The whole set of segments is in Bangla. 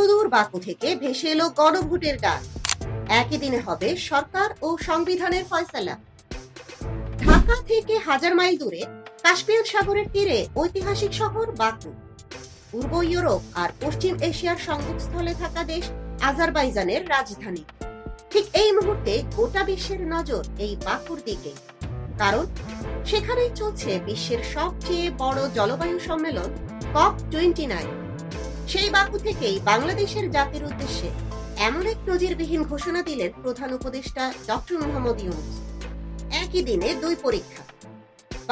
সুদূর বাকু থেকে ভেসে এলো গণভোটের গান একই দিনে হবে সরকার ও সংবিধানের ফয়সালা। ঢাকা থেকে হাজার মাইল দূরে কাশ্মীর সাগরের তীরে ঐতিহাসিক শহর বাকু। পূর্ব ইউরোপ আর পশ্চিম এশিয়ার সংযোগস্থলে থাকা দেশ আজারবাইজানের রাজধানী। ঠিক এই মুহূর্তে গোটা বিশ্বের নজর এই বাকুর দিকে। কারণ সেখানেই চলছে বিশ্বের সবচেয়ে বড় জলবায়ু সম্মেলন, কপ টোয়েন্টি নাইন। সেই বাকু থেকেই বাংলাদেশের জাতির উদ্দেশ্যে এমন এক নজিরবিহীন ঘোষণা দিলেন প্রধান উপদেষ্টা ডক্টর মোহাম্মদ ইউনুস। একই দিনে দুই পরীক্ষা।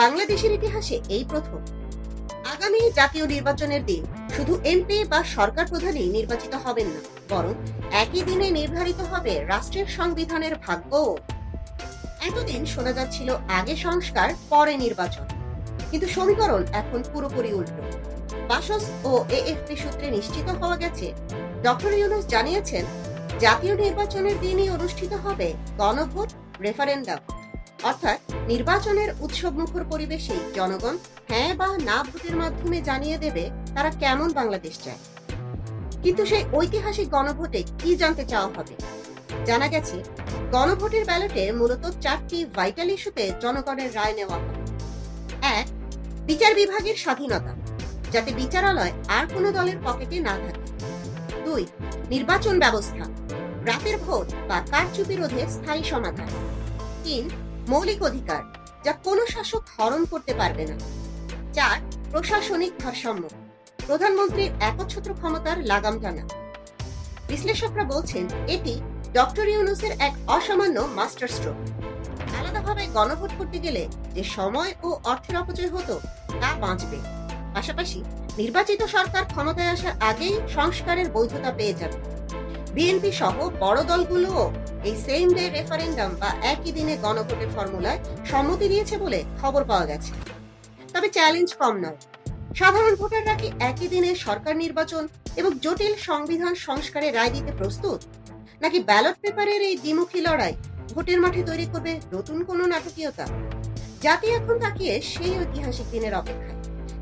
বাংলাদেশের ইতিহাসে এই প্রথম। আগামী জাতীয় নির্বাচনের দিন শুধু এমপি বা সরকার প্রধানই নির্বাচিত হবেন না, বরং একই দিনে নির্ধারিত হবে রাষ্ট্রের সংবিধানের ভাগ্যও এতদিন শোনা যাচ্ছিল আগে সংস্কার, পরে নির্বাচন। কিন্তু সমীকরণ এখন পুরোপুরি উল্টো। বাসস ও এএফপি সূত্রে নিশ্চিত হওয়া গেছে, ডক্টর ইউনুস জানিয়েছেন, জাতীয় নির্বাচনের দিনই অনুষ্ঠিত হবে গণভোট রেফারেন্ডাম। অর্থাৎ নির্বাচনের উৎসব মুখর পরিবেশেই জনগণ হ্যাঁ বা না ভোটের মাধ্যমে জানিয়ে দেবে তারা কেমন বাংলাদেশ চায়। কিন্তু সেই ঐতিহাসিক গণভোটে কি জানতে চাওয়া হবে? জানা গেছে, গণভোটের ব্যালটে মূলত চারটি ভাইটাল ইস্যুতে জনগণের রায় নেওয়া হবে এক, বিচার বিভাগের স্বাধীনতা। যাতে বিচারালয় আর কোনো দলের পকেটে না থাকে। দুই, নির্বাচন ব্যবস্থা। রাতের ভোট বা কারচুপি রোধে স্থায়ী সমাধান। তিন, মৌলিক অধিকার, যা কোনো শাসক হরণ করতে পারবে না। চার, প্রশাসনিক ভারসাম্য। প্রধানমন্ত্রীর একচ্ছত্র ক্ষমতার লাগাম টানা বিশ্লেষকরা বলছেন, এটি ডক্টর ইউনুসের এক অসামান্য মাস্টার স্ট্রোক। আলাদাভাবে গণভোট করতে গেলে যে সময় ও অর্থের অপচয় হতো, তা বাঁচবে। পাশাপাশি নির্বাচিত সরকার ক্ষমতায় আসার আগেই সংস্কারের বৈধতা পেয়ে যাবে। বিএনপি সহ বড় দলগুলোও এই সেম ডে রেফারেন্ডাম বা একই দিনে গণভোটের ফর্মুলায় সম্মতি দিয়েছে বলে খবর পাওয়া গেছে। তবে চ্যালেঞ্জ কম নয়। সাধারণ ভোটাররা কি একই দিনে সরকার নির্বাচন এবং জটিল সংবিধান সংস্কারে রায় দিতে প্রস্তুত? নাকি ব্যালট পেপারের এই দ্বিমুখী লড়াই ভোটের মাঠে তৈরি করবে নতুন কোনো নাটকীয়তা? জাতি এখন তাকিয়ে সেই ঐতিহাসিক দিনের অপেক্ষায়।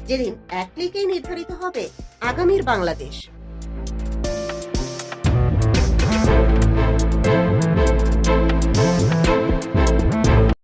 যেদিন এক ক্লিকেই নির্ধারিত হবে আগামীর বাংলাদেশ।